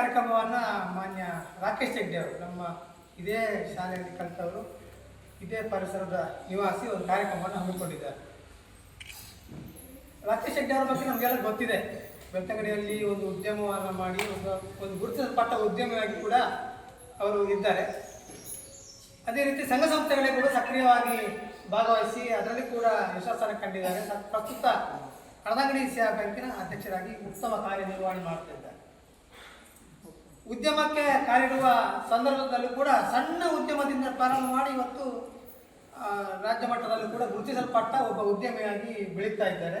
ಕಾರ್ಯಕ್ರಮವನ್ನು ಮಾನ್ಯ ರಾಕೇಶ್ ಹೆಗ್ಡೆ ಅವರು, ನಮ್ಮ ಇದೇ ಶಾಲೆಯಲ್ಲಿ ಕಲಿತವರು, ಇದೇ ಪರಿಸರದ ನಿವಾಸಿ ಒಂದು ಕಾರ್ಯಕ್ರಮವನ್ನು ಹಮ್ಮಿಕೊಂಡಿದ್ದಾರೆ. ರಾಕೇಶ್ ಹೆಗ್ಡೆ ಅವರ ಬಗ್ಗೆ ನಮಗೆಲ್ಲ ಗೊತ್ತಿದೆ. ಬೆಳ್ತಂಗಡಿಯಲ್ಲಿ ಒಂದು ಉದ್ಯಮವನ್ನು ಮಾಡಿ, ಒಂದು ಒಂದು ಗುರುತಿಸಲ್ಪಟ್ಟ ಉದ್ಯಮಿಯಾಗಿ ಕೂಡ ಅವರು ಇದ್ದಾರೆ. ಅದೇ ರೀತಿ ಸಂಘ ಸಂಸ್ಥೆಗಳಿಗೆ ಕೂಡ ಸಕ್ರಿಯವಾಗಿ ಭಾಗವಹಿಸಿ ಅದರಲ್ಲಿ ಕೂಡ ಯಶಸ್ಸನ್ನು ಕಂಡಿದ್ದಾರೆ. ಪ್ರಸ್ತುತ ಹಣದಂಗಡಿ ಸೇವಾ ಬ್ಯಾಂಕಿನ ಅಧ್ಯಕ್ಷರಾಗಿ ಉತ್ತಮ ಕಾರ್ಯನಿರ್ವಹಣೆ ಮಾಡುತ್ತಿದ್ದಾರೆ ಉದ್ಯಮಕ್ಕೆ ಕಾಲಿಡುವ ಸಂದರ್ಭದಲ್ಲೂ ಕೂಡ ಸಣ್ಣ ಉದ್ಯಮದಿಂದ ಪ್ರಾರಂಭ ಮಾಡಿ ಇವತ್ತು ರಾಜ್ಯ ಮಟ್ಟದಲ್ಲೂ ಕೂಡ ಗುರುತಿಸಲ್ಪಟ್ಟ ಒಬ್ಬ ಉದ್ಯಮಿಯಾಗಿ ಬೆಳೀತಾ ಇದ್ದಾರೆ.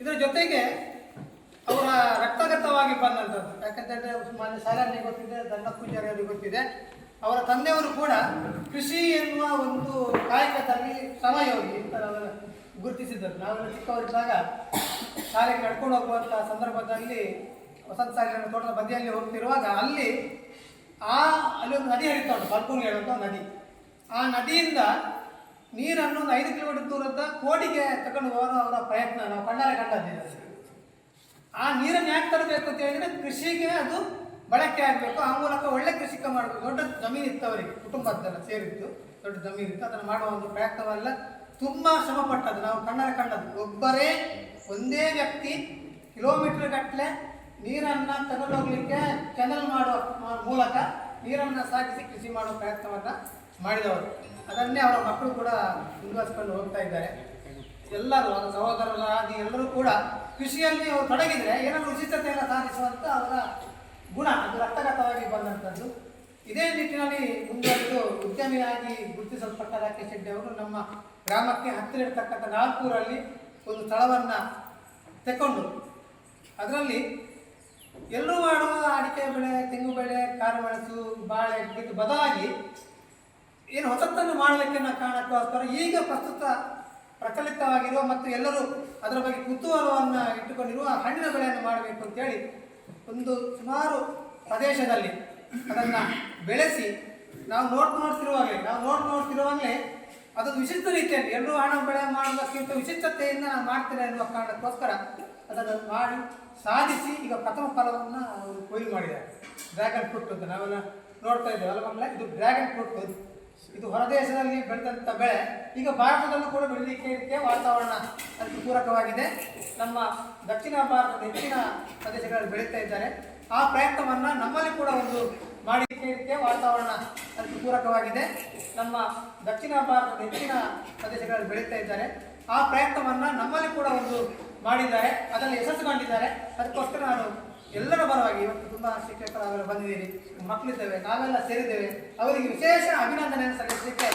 ಇದರ ಜೊತೆಗೆ ಅವರ ರಕ್ತಗತವಾಗಿ ಬಂದಂಥದ್ದು, ಯಾಕಂತಂದ್ರೆ ಮಾನ್ಯ ಶಾಲೆಯಲ್ಲಿ ಗೊತ್ತಿದೆ ದಂಡ ಪೂಜಾರಿಯವರಿಗೆ ಗೊತ್ತಿದೆ. ಅವರ ತಂದೆಯವರು ಕೂಡ ಕೃಷಿ ಎನ್ನುವ ಒಂದು ಕಾಯಕದಲ್ಲಿ ಸಮಯೋಗಿ ಅಂತ ಗುರುತಿಸಿದ್ದರು ನಾವು ಚಿಕ್ಕವರಿದ್ದಾಗ ಶಾಲೆಗೆ ನಡ್ಕೊಂಡು ಹೋಗುವಂಥ ಸಂದರ್ಭದಲ್ಲಿ ವಸಂತ ಸಾಗರ ತೋಟದ ಬದಿಯಲ್ಲಿ ಹೋಗ್ತಿರುವಾಗ ಅಲ್ಲಿ ಆ, ಅಲ್ಲಿ ಒಂದು ನದಿ ಹರಿತಾ ಉಂಟು ಬಲ್ಕೂನ್ ಹೇಳುವಂಥ ನದಿ. ಆ ನದಿಯಿಂದ ನೀರನ್ನು ಒಂದು ಐದು ಕಿಲೋಮೀಟರ್ ದೂರದ ಕೋಡಿಗೆ ತಗೊಂಡು ಹೋಗೋ ಪ್ರಯತ್ನ, ನಾವು ಕಣ್ಣಾರೆ ಕಂಡದ್ದಿದೆ ಆ ನೀರನ್ನು ಯಾಕೆ ತರಬೇಕು ಅಂತ ಹೇಳಿದ್ರೆ ಕೃಷಿಗೆ ಅದು ಬಳಕೆ ಆಗಬೇಕು. ಆ ಮೂಲಕ ಒಳ್ಳೆ ಕೃಷಿಕ ಮಾಡಬೇಕು. ದೊಡ್ಡ ಜಮೀನು ಇತ್ತು ಅವರಿಗೆ, ಕುಟುಂಬದ್ದೆಲ್ಲ ಸೇರಿತ್ತು. ದೊಡ್ಡ ಜಮೀನು ಇತ್ತು. ಅದನ್ನು ಮಾಡುವ ಒಂದು ಪ್ರಯತ್ನವೆಲ್ಲ. ತುಂಬ ಶ್ರಮಪಟ್ಟದ್ದು. ನಾವು ಕಣ್ಣಾರೆ ಕಂಡದ್ದು. ಒಬ್ಬರೇ ಒಂದೇ ವ್ಯಕ್ತಿ ಕಿಲೋಮೀಟರ್ ಗಟ್ಟಲೆ ನೀರನ್ನು ತಗೊಂಡೋಗ್ಲಿಕ್ಕೆ ಕೆನಲ್ ಮಾಡುವ ಮೂಲಕ ನೀರನ್ನು ಸಾಗಿಸಿ ಕೃಷಿ ಮಾಡುವ ಪ್ರಯತ್ನವನ್ನು ಮಾಡಿದವರು. ಅದನ್ನೇ ಅವರ ಮಕ್ಕಳು ಕೂಡ ಮುಂದುವರಿಸ್ಕೊಂಡು ಹೋಗ್ತಾ ಇದ್ದಾರೆ. ಎಲ್ಲರೂ, ಅವರ ಸಹೋದರರಾಗಿ ಎಲ್ಲರೂ ಕೂಡ ಕೃಷಿಯಲ್ಲಿ ಅವರು ತೊಡಗಿದ್ರೆ ಏನಾದರೂ ಉಚಿತತೆಯನ್ನು ಸಾಧಿಸುವಂತ ಅವರ ಗುಣ, ಅದು ರಕ್ತಗತವಾಗಿ ಬಂದಂಥದ್ದು ಇದೇ ನಿಟ್ಟಿನಲ್ಲಿ ಮುಂದುವರೆದು ಉದ್ಯಮಿಯಾಗಿ ಗುರುತಿಸಲ್ಪಟ್ಟ ರಾಕೇಶ್ ಶೆಟ್ಟಿ ಅವರು ನಮ್ಮ ಗ್ರಾಮಕ್ಕೆ ಹತ್ತಿರ ಇರತಕ್ಕಂಥ ನಾಲ್ಕೂರಲ್ಲಿ ಒಂದು ಸ್ಥಳವನ್ನು ತೆಕ್ಕೊಂಡು, ಅದರಲ್ಲಿ ಎಲ್ಲರೂ ಮಾಡುವ ಅಡಿಕೆ ಬೆಳೆ, ತೆಂಗು ಬೆಳೆ ಕಾಳುಮೆಣಸು ಬಾಳೆ ಇದಕ್ಕೆ ಬದಲಾಗಿ ಏನು ಹೊಸತನ್ನು ಮಾಡಲಿಕ್ಕೆ ಅನ್ನೋ ಕಾರಣಕ್ಕೋಸ್ಕರ ಈಗ ಪ್ರಸ್ತುತ ಪ್ರಚಲಿತವಾಗಿರುವ ಮತ್ತು ಎಲ್ಲರೂ ಅದರ ಬಗ್ಗೆ ಕುತೂಹಲವನ್ನು ಇಟ್ಟುಕೊಂಡಿರುವ ಹಣ್ಣಿನ ಬೆಳೆಯನ್ನು ಮಾಡಬೇಕು ಅಂತೇಳಿ ಒಂದು ಸುಮಾರು ಪ್ರದೇಶದಲ್ಲಿ ಅದನ್ನು ಬೆಳೆಸಿ ನಾವು ನೋಟ್ ನೋಡ್ತಿರುವಾಗಲೇ, ನಾವು ನೋಟ್ ನೋಡ್ತಿರುವಾಗಲೇ ಅದೊಂದು ವಿಶಿಷ್ಟ ರೀತಿಯಲ್ಲಿ ಎಲ್ಲರೂ ಹಣ ಬೆಳೆ ಮಾಡೋದಕ್ಕಿಂತ ವಿಶಿಷ್ಟತೆಯಿಂದ ನಾನು ಮಾಡ್ತೇನೆ ಎನ್ನುವ ಕಾರಣಕ್ಕೋಸ್ಕರ ಅದನ್ನು ಮಾಡಿ ಸಾಧಿಸಿ ಈಗ ಪ್ರಥಮ ಫಲವನ್ನು ಅವರು ಕೊಯ್ಲು ಮಾಡಿದ್ದಾರೆ. ಡ್ರ್ಯಾಗನ್ ಫ್ರೂಟ್ ಅಂತ ನಾವೆಲ್ಲ ನೋಡ್ತಾ ಇದ್ದೇವೆ ಅಲ್ಲ ಇದು ಡ್ರ್ಯಾಗನ್ ಫ್ರೂಟ್ ಇದು ಹೊರದೇಶದಲ್ಲಿ ಬೆಳೆದಂಥ ಬೆಳೆ. ಈಗ ಭಾರತದಲ್ಲೂ ಕೂಡ ಬೆಳೀಲಿಕ್ಕೆ ವಾತಾವರಣ ಅದಕ್ಕೆ ಪೂರಕವಾಗಿದೆ. ನಮ್ಮ ದಕ್ಷಿಣ ಭಾರತದ ಹೆಚ್ಚಿನ ಪ್ರದೇಶಗಳಲ್ಲಿ ಬೆಳೀತಾ ಇದ್ದಾರೆ. ಆ ಪ್ರಯತ್ನವನ್ನು ನಮ್ಮಲ್ಲಿ ಕೂಡ ಒಂದು ಮಾಡಲಿಕ್ಕೆ ಇದಕ್ಕೆ ವಾತಾವರಣ ಅದಕ್ಕೆ ಪೂರಕವಾಗಿದೆ. ನಮ್ಮ ದಕ್ಷಿಣ ಭಾರತದ ಹೆಚ್ಚಿನ ಪ್ರದೇಶಗಳಲ್ಲಿ ಬೆಳೀತಾ ಇದ್ದಾರೆ. ಆ ಪ್ರಯತ್ನವನ್ನು ನಮ್ಮಲ್ಲಿ ಕೂಡ ಒಂದು ಮಾಡಿದ್ದಾರೆ ಅದರಲ್ಲಿ ಯಶಸ್ಸು ಕಂಡಿದ್ದಾರೆ ಅದಕ್ಕೋಸ್ಕರ ನಾನು ಎಲ್ಲರ ಪರವಾಗಿ ಇವತ್ತು ತುಂಬ ಶಿಕ್ಷಕರಾಗಲು ಬಂದಿದ್ದೀರಿ ಮಕ್ಕಳಿದ್ದೇವೆ, ನಾವೆಲ್ಲ ಸೇರಿದ್ದೇವೆ. ಅವರಿಗೆ ವಿಶೇಷ ಅಭಿನಂದನೆಯನ್ನು ಸಲ್ಲಿಸಲಿಕ್ಕೆ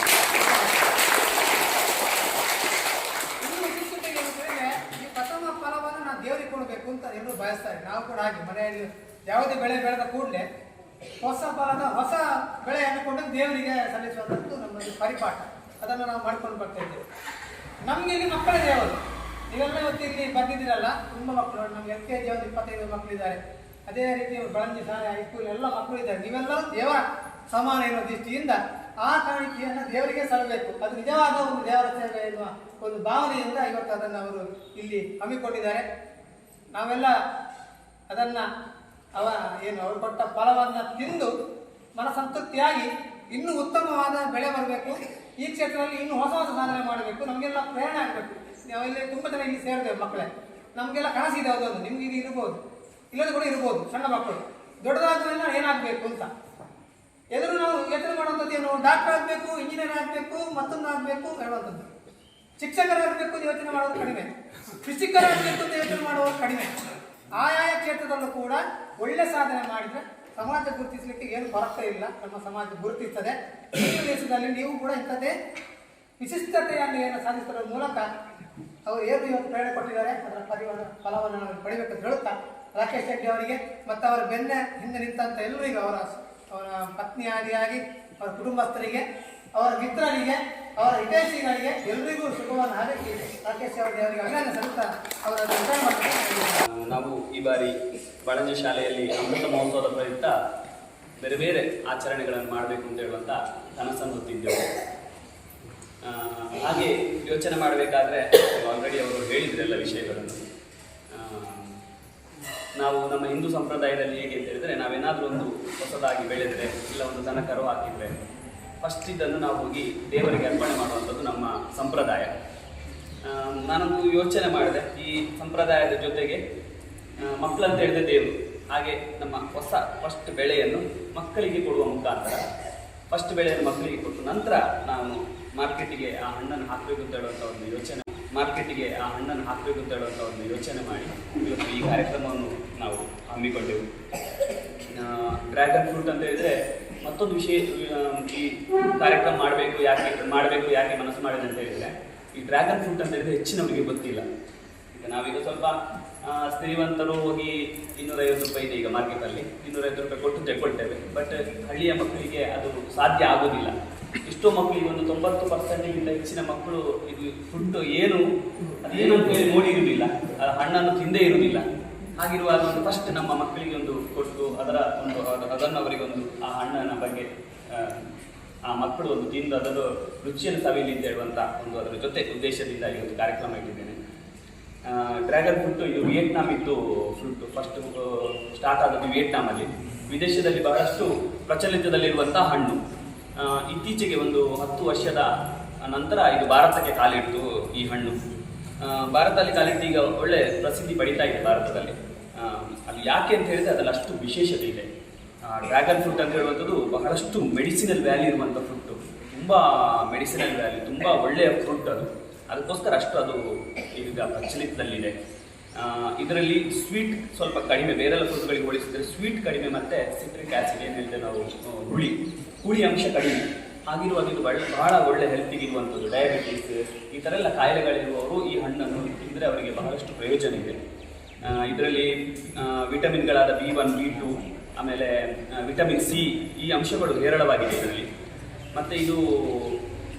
ಈ ಪ್ರಥಮ ಫಲವನ್ನು ನಾವು ದೇವರಿಗೆ ಕೊಡಬೇಕು ಅಂತ ಎಲ್ಲರೂ ಬಯಸ್ತಾರೆ ನಾವು ಕೂಡ ಹಾಗೆ, ಮನೆಯಲ್ಲಿ ಯಾವುದೇ ಬೆಳೆ ಬೆಳೆದ ಕೂಡಲೇ ಹೊಸ ಫಲದ ಹೊಸ ಬೆಳೆಯನ್ನು ಕೊಂಡು ದೇವರಿಗೆ ಸಲ್ಲಿಸುವಂಥದ್ದು ನಮ್ಮಲ್ಲಿ ಪರಿಪಾಠ. ಅದನ್ನು ನಾವು ಮಾಡ್ಕೊಂಡು ಬರ್ತಾ ಇದ್ದೇವೆ. ನಮ್ಗೆ ಇಲ್ಲಿ ಮಕ್ಕಳ ದೇವರು ನೀವೆಲ್ಲ ಇವತ್ತು ಇಲ್ಲಿ ಬಂದಿದ್ದೀರಲ್ಲ, ತುಂಬ ಮಕ್ಕಳು, ನಮ್ಗೆ ಎಲ್ ಕೆ ಜಿ ಒಂದು ಇಪ್ಪತ್ತೈದು ಮಕ್ಕಳಿದ್ದಾರೆ. ಅದೇ ರೀತಿ ಬಳಂಜಿ ಶಾಲೆ ಹೈಸ್ಕೂಲ್ ಎಲ್ಲ ಮಕ್ಕಳು ಇದ್ದಾರೆ. ನೀವೆಲ್ಲ ದೇವರ ಸಮಾನ ಇರುವ ದೃಷ್ಟಿಯಿಂದ ಆ ಕಾಣಿಕೆಯನ್ನು ದೇವರಿಗೆ ಸಲ್ಲಬೇಕು. ಅದು ನಿಜವಾದ ಒಂದು ದೇವರ ಸೇವೆ ಎನ್ನುವ ಒಂದು ಭಾವನೆಯಿಂದ ಇವತ್ತು ಅದನ್ನು ಅವರು ಇಲ್ಲಿ ಹಮ್ಮಿಕೊಂಡಿದ್ದಾರೆ. ನಾವೆಲ್ಲ ಅದನ್ನು ಅವ ಏನು, ಅವರು ಕೊಟ್ಟ ಫಲವನ್ನು ತಿಂದು ಮನಸಂತೃಪ್ತಿಯಾಗಿ ಇನ್ನೂ ಉತ್ತಮವಾದ ಬೆಳೆ ಬರಬೇಕು. ಈ ಕ್ಷೇತ್ರದಲ್ಲಿ ಇನ್ನು ಹೊಸ ಹೊಸ ಸಾಧನೆ ಮಾಡಬೇಕು. ನಮಗೆಲ್ಲ ಪ್ರೇರಣೆ ಆಗಬೇಕು. ನಾವು ಇಲ್ಲಿ ತುಂಬ ಜನ ಇಲ್ಲಿ ಸೇರ್ತೇವೆ ಮಕ್ಕಳೇ. ನಮಗೆಲ್ಲ ಕನಸಿದೆ ಅದೊಂದು ನಿಮ್ಗೆ ಇದು ಇರ್ಬೋದು. ಇಲ್ಲದ ಕೂಡ ಇರ್ಬೋದು ಸಣ್ಣ ಮಕ್ಕಳು. ದೊಡ್ಡದಾದ ಮೇಲೆ ನಾವು ಏನಾಗಬೇಕು ಅಂತ. ಎದುರು ನಾವು ಯೋಚನೆ ಮಾಡುವಂಥದ್ದು ಏನು ಡಾಕ್ಟರ್ ಆಗಬೇಕು, ಇಂಜಿನಿಯರ್ ಆಗಬೇಕು, ಮತ್ತೊಂದು ಆಗಬೇಕು ಹೇಳುವಂಥದ್ದು. ಶಿಕ್ಷಕರಾಗಬೇಕು ಯೋಚನೆ ಮಾಡೋದು ಕಡಿಮೆ. ಕೃಷಿಕರಾಗಬೇಕು ಅಂತ ಯೋಚನೆ ಮಾಡುವುದು ಕಡಿಮೆ. ಆಯಾಯ ಕ್ಷೇತ್ರದಲ್ಲೂ ಕೂಡ ಒಳ್ಳೆ ಸಾಧನೆ ಮಾಡಿದ್ರೆ ಸಮಾಜ ಗುರುತಿಸಲಿಕ್ಕೆ ಏನು ಕೊರತೆ ಇಲ್ಲ, ನಮ್ಮ ಸಮಾಜ ಗುರುತಿಸ್ತದೆ. ಈ ದೇಶದಲ್ಲಿ ನೀವು ಕೂಡ ಇಂಥದ್ದೇ ವಿಶಿಷ್ಟತೆಯನ್ನು ಏನು ಸಾಧಿಸುವ ಮೂಲಕ ಅವರು ಏನು ಇವತ್ತು ಪ್ರೇರಣೆ ಕೊಟ್ಟಿದ್ದಾರೆ, ಅದರ ಪರಿವಾರ ಫಲವನ್ನು ನಾವು ಅಂತ ಹೇಳುತ್ತಾ ರಾಕೇಶ್ ಶೆಟ್ಟಿ ಅವರಿಗೆ, ಮತ್ತು ಅವರ ಬೆನ್ನ ಹಿಂದೆ ನಿಂತಂಥ ಎಲ್ಲರಿಗೂ ಅವರ ಅವರ ಪತ್ನಿಯಾದಿಯಾಗಿ ಅವರ ಕುಟುಂಬಸ್ಥರಿಗೆ, ಅವರ ಮಿತ್ರರಿಗೆ ಅವರ ಹಿತೈಷಿಗಳಿಗೆ ಎಲ್ರಿಗೂ ಶುಭವನ್ನು ಹಾರೈಸಿ ರಾಕೇಶ್ ಅವರಿಗೆ ಅವರಿಗೆ ಅಭಿನಂದನೆ ಸಲ್ಲಿಸ್ತಾ ಅವರ ನಾವು ಈ ಬಾರಿ ಬಳಂಜ ಶಾಲೆಯಲ್ಲಿ ಅಮೃತ ಮಹೋತ್ಸವದ ಪ್ರಯುಕ್ತ ಬೇರೆ ಬೇರೆ ಆಚರಣೆಗಳನ್ನು ಮಾಡಬೇಕು ಅಂತ ಹೇಳುವಂಥ ಕನಸನ್ನು ಹೊತ್ತಿದ್ದೆವು ಹಾಗೆ ಯೋಚನೆ ಮಾಡಬೇಕಾದ್ರೆ ಆಲ್ರೆಡಿ ಅವರು ಹೇಳಿದ್ರೆ ಎಲ್ಲ ವಿಷಯಗಳನ್ನು. ನಾವು ನಮ್ಮ ಹಿಂದೂ ಸಂಪ್ರದಾಯದಲ್ಲಿ ಹೇಗೆ ಅಂತ ಹೇಳಿದ್ರೆ ನಾವೇನಾದರೂ ಒಂದು ಹೊಸದಾಗಿ ಬೆಳೆದರೆ ಇಲ್ಲ ಒಂದು ದನ ಕರು ಹಾಕಿದರೆ ಫಸ್ಟ್ ಇದನ್ನು ನಾವು ಹೋಗಿ ದೇವರಿಗೆ ಅರ್ಪಣೆ ಮಾಡುವಂಥದ್ದು ನಮ್ಮ ಸಂಪ್ರದಾಯ. ನಾನೊಂದು ಯೋಚನೆ ಮಾಡಿದೆ. ಈ ಸಂಪ್ರದಾಯದ ಜೊತೆಗೆ ಮಕ್ಕಳಂತ ಹೇಳಿದ ದೇವರು. ಹಾಗೆ ನಮ್ಮ ಹೊಸ ಫಸ್ಟ್ ಬೆಳೆಯನ್ನು ಮಕ್ಕಳಿಗೆ ಕೊಡುವ ಮುಖಾಂತರ ಫಸ್ಟ್ ಬೆಳೆಯನ್ನು ಮಕ್ಕಳಿಗೆ ಕೊಟ್ಟು ನಂತರ ನಾನು ಮಾರ್ಕೆಟಿಗೆ ಆ ಹಣ್ಣನ್ನು ಹಾಕಬೇಕು ಅಂತ ಹೇಳುವಂಥ ಒಂದು ಯೋಚನೆ, ಮಾರ್ಕೆಟಿಗೆ ಆ ಹಣ್ಣನ್ನು ಹಾಕಬೇಕು ಅಂತ ಹೇಳುವಂಥ ಒಂದು ಯೋಚನೆ ಮಾಡಿ ಇವತ್ತು ಈ ಕಾರ್ಯಕ್ರಮವನ್ನು ನಾವು ಹಮ್ಮಿಕೊಂಡೆವು. ಡ್ರ್ಯಾಗನ್ ಫ್ರೂಟ್ ಅಂತ ಹೇಳಿದ್ರೆ ಮತ್ತೊಂದು ವಿಷಯ ಈ ಕಾರ್ಯಕ್ರಮ ಮಾಡಬೇಕು, ಯಾಕೆ ಮಾಡಬೇಕು, ಯಾಕೆ ಮನಸ್ಸು ಮಾಡಿದೆ ಅಂತ ಹೇಳಿದ್ರೆ, ಈ ಡ್ರ್ಯಾಗನ್ ಫ್ರೂಟ್ ಅಂತ ಹೇಳಿದ್ರೆ ಹೆಚ್ಚಿನವರಿಗೆ ಗೊತ್ತಿಲ್ಲ. ಈಗ ನಾವೀಗ ಸ್ವಲ್ಪ ಸ್ತ್ರೀವಂತರು ಹೋಗಿ ಇನ್ನೂರೈವತ್ತು ರೂಪಾಯಿ ಇದೆ ಈಗ ಮಾರ್ಕೆಟಲ್ಲಿ. ಇನ್ನೂರೈವತ್ತು ರೂಪಾಯಿ ಕೊಟ್ಟು ತೆಗೊಳ್ತೇವೆ ಬಟ್ ಹಳ್ಳಿಯ ಮಕ್ಕಳಿಗೆ ಅದು ಸಾಧ್ಯ ಆಗೋದಿಲ್ಲ. ಎಷ್ಟೋ ಮಕ್ಕಳಿಗೆ ಒಂದು ತೊಂಬತ್ತು ಪರ್ಸೆಂಟ್ಗಿಂತ ಹೆಚ್ಚಿನ ಮಕ್ಕಳು ಇದು ಫುಡ್ ಏನು ಅದೇನು ಅಂತ ಹೇಳಿ ನೋಡಿರುವುದಿಲ್ಲ ಆ ಹಣ್ಣನ್ನು ತಿಂದೇ ಇರುವುದಿಲ್ಲ. ಹಾಗಿರುವಾಗ ಒಂದು ಫಸ್ಟ್ ನಮ್ಮ ಮಕ್ಕಳಿಗೆ ಒಂದು ಕೊಟ್ಟು ಅದರ ಒಂದು ಅದ- ಅದನ್ನು ಅವರಿಗೆ ಒಂದು ಆ ಹಣ್ಣಿನ ಬಗ್ಗೆ ಆ, ಮಕ್ಕಳು ಒಂದು ತಿಂದು ಅದರ ರುಚಿಯನ್ನು ಸವಿಯಲಿ ಅಂತ ಹೇಳುವಂಥ ಒಂದು ಅದರ ಜೊತೆ ಉದ್ದೇಶದಿಂದ ಈ ಒಂದು ಕಾರ್ಯಕ್ರಮ ಇಟ್ಟಿದ್ದೇನೆ. ಡ್ರ್ಯಾಗನ್ ಫ್ರೂಟ್ ಇದು ವಿಯೆಟ್ನಾಮ್ ಇತ್ತು ಫ್ರೂಟ್ ಫಸ್ಟ್ ಸ್ಟಾರ್ಟ್ ಆದದ್ದು ವಿಯೆಟ್ನಾಮಲ್ಲಿ. ವಿದೇಶದಲ್ಲಿ ಬಹಳಷ್ಟು ಪ್ರಚಲಿತದಲ್ಲಿರುವಂಥ ಹಣ್ಣು. ಇತ್ತೀಚೆಗೆ ಒಂದು ಹತ್ತು ವರ್ಷದ ನಂತರ ಇದು ಭಾರತಕ್ಕೆ ಕಾಲಿಡ್ತು ಈ ಹಣ್ಣು. ಭಾರತದಲ್ಲಿ ಕಾಲಿಟ್ಟು ಈಗ ಒಳ್ಳೆ ಪ್ರಸಿದ್ಧಿ ಪಡಿತಾ ಇದೆ ಭಾರತದಲ್ಲಿ. ಅದು ಯಾಕೆ ಅಂತ ಹೇಳಿದ್ರೆ ಅದರಲ್ಲಿ ಅಷ್ಟು ವಿಶೇಷತೆ ಇದೆ ಡ್ರ್ಯಾಗನ್ ಫ್ರೂಟ್ ಅಂತ ಹೇಳುವಂಥದ್ದು ಬಹಳಷ್ಟು ಮೆಡಿಸಿನಲ್ ವ್ಯಾಲ್ಯೂ ಇರುವಂಥ ಫ್ರೂಟು. ತುಂಬ ಮೆಡಿಸಿನಲ್ ವ್ಯಾಲ್ಯೂ, ತುಂಬ ಒಳ್ಳೆಯ ಫ್ರೂಟ್ ಅದು. ಅದಕ್ಕೋಸ್ಕರ ಅಷ್ಟು ಅದು ಈಗ ಪ್ರಚಲಿತದಲ್ಲಿದೆ. ಇದರಲ್ಲಿ ಸ್ವೀಟ್ ಸ್ವಲ್ಪ ಕಡಿಮೆ, ಬೇರೆಲ್ಲ ಫ್ರೂಟ್ಗಳಿಗೆ ಹೋಲಿಸಿದ್ರೆ ಸ್ವೀಟ್ ಕಡಿಮೆ ಮತ್ತೆ ಸಿಟ್ರಿಕ್ ಆ್ಯಸಿಡ್ ಏನು ಹೇಳಿದೆ ನಾವು ಹುಳಿ. ಹುಳಿ ಅಂಶ ಕಡಿಮೆ. ಹಾಗಿರುವಾಗ ಇದು ಒಳ್ಳೆ ಬಹಳ ಒಳ್ಳೆ ಹೆಲ್ತಿಗೆ ಇರುವಂಥದ್ದು. ಡಯಾಬಿಟೀಸ್ ಈ ಥರ ಎಲ್ಲ ಕಾಯಿಲೆಗಳಿರುವವರು ಈ ಹಣ್ಣನ್ನು ತಿಂದರೆ ಅವರಿಗೆ ಬಹಳಷ್ಟು ಪ್ರಯೋಜನ ಇದೆ. ಇದರಲ್ಲಿ ವಿಟಮಿನ್ಗಳಾದ ಬಿ ಒನ್, ಬಿ ಟು, ಆಮೇಲೆ ವಿಟಮಿನ್ ಸಿ, ಈ ಅಂಶಗಳು ಹೇರಳವಾಗಿದೆ ಇದರಲ್ಲಿ. ಮತ್ತು ಇದು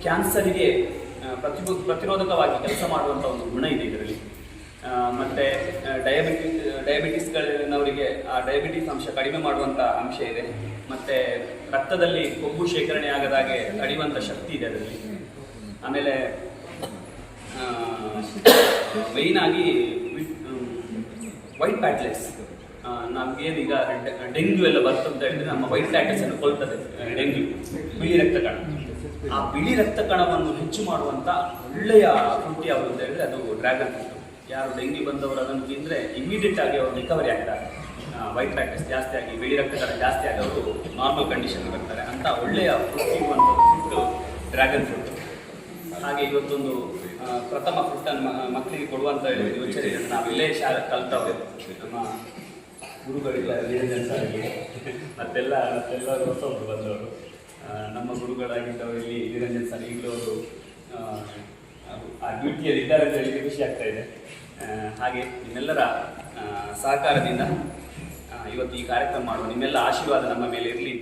ಕ್ಯಾನ್ಸರಿಗೆ ಪ್ರತಿ ಪ್ರತಿರೋಧಕವಾಗಿ ಕೆಲಸ ಮಾಡುವಂಥ ಒಂದು ಗುಣ ಇದೆ ಇದರಲ್ಲಿ. ಮತ್ತು ಡಯಾಬಿಟಿ ಡಯಾಬಿಟಿಸ್ಗಳವರಿಗೆ ಆ ಡಯಾಬಿಟಿಸ್ ಅಂಶ ಕಡಿಮೆ ಮಾಡುವಂಥ ಅಂಶ ಇದೆ. ಮತ್ತು, ರಕ್ತದಲ್ಲಿ ಕೊಬ್ಬು ಶೇಖರಣೆ ಆಗದಾಗೆ ತಡೆಯುವಂಥ ಶಕ್ತಿ ಇದೆ ಅದರಲ್ಲಿ. ಆಮೇಲೆ ಆಗಿ ವೈಟ್ ಪ್ಯಾಟ್ಲೆಟ್ಸ್ ನಮ್ಗೇನೀಗ ಡೆಂಗ್ಯೂ ಎಲ್ಲ ಬರ್ತದೆ ಅಂತ ಹೇಳಿದ್ರೆ ನಮ್ಮ ವೈಟ್ ಪ್ಯಾಟ್ಲೆಸ್ ಅನ್ನು ಕೊಲ್ತದೆ, ಡೆಂಗ್ಯೂ, ಬಿಳಿ ರಕ್ತ ಕಣ ಆ ಬಿಳಿ ರಕ್ತ ಕಣವನ್ನು ಹೆಚ್ಚು ಮಾಡುವಂತ ಒಳ್ಳೆಯ ಫುಡ್ ಯಾವುದು ಅಂತ ಹೇಳಿದ್ರೆ ಅದು ಡ್ರ್ಯಾಗನ್ ಫ್ರೂಟ್ ಯಾರು ಡೆಂಗ್ಯೂ ಬಂದವರು ಅದನ್ನು ತಿಂದರೆ ಇಮಿಡಿಯೇಟ್ ಆಗಿ ಅವರು ರಿಕವರಿ ಆಗ್ತಾರೆ. ವೈಟ್ ಪ್ಯಾಟ್ಲೆಸ್ ಜಾಸ್ತಿ ಆಗಿ, ಬಿಳಿ ರಕ್ತ ಕಣ ಜಾಸ್ತಿ ಆಗಿ ಅವರು ನಾರ್ಮಲ್ ಕಂಡೀಷನ್ ಬರ್ತಾರೆ. ಅಂತ ಒಳ್ಳೆಯ ಫುಡ್ ಒಂದು ಫ್ರೂಟ್ ಡ್ರ್ಯಾಗನ್ ಫ್ರೂಟ್ ಹಾಗೆ ಇವತ್ತೊಂದು ಪ್ರಥಮ ಮ- ಮಕ್ಕಳಿಗೆ ಕೊಡುವಂತ ಯೋಚನೆ. ನಾವು ಇಲ್ಲೇ ಶಾಲೆ ಕಲ್ತವ್ರೆ. ನಮ್ಮ ಗುರುಗಳಿಲ್ಲ ನಿರಂಜನ್ ಸಾರಿಗೆ. ಮತ್ತೆಲ್ಲ ಮತ್ತೆಲ್ಲರೂ ಹೊಸಬ್ರು ಬಂದವರು. ನಮ್ಮ ಗುರುಗಳಾಗಿದ್ದವರು ಇಲ್ಲಿ ನಿರಂಜನ್ ಸರ್. ಈಗಲೂ ಅವರು ಆ, ಆ ಡ್ಯೂಟಿಯಲ್ಲಿ ಇದ್ದಾರೆ ಅಂತ ಹೇಳಿ ಖುಷಿ ಆಗ್ತಾ ಇದೆ. ಹಾಗೆ ನಿಮ್ಮೆಲ್ಲರ ಸಹಕಾರದಿಂದ ಇವತ್ತು ಈ ಕಾರ್ಯಕ್ರಮ ಮಾಡುವ ನಿಮ್ಮೆಲ್ಲ ಆಶೀರ್ವಾದ ನಮ್ಮ ಮೇಲೆ ಇರಲಿ.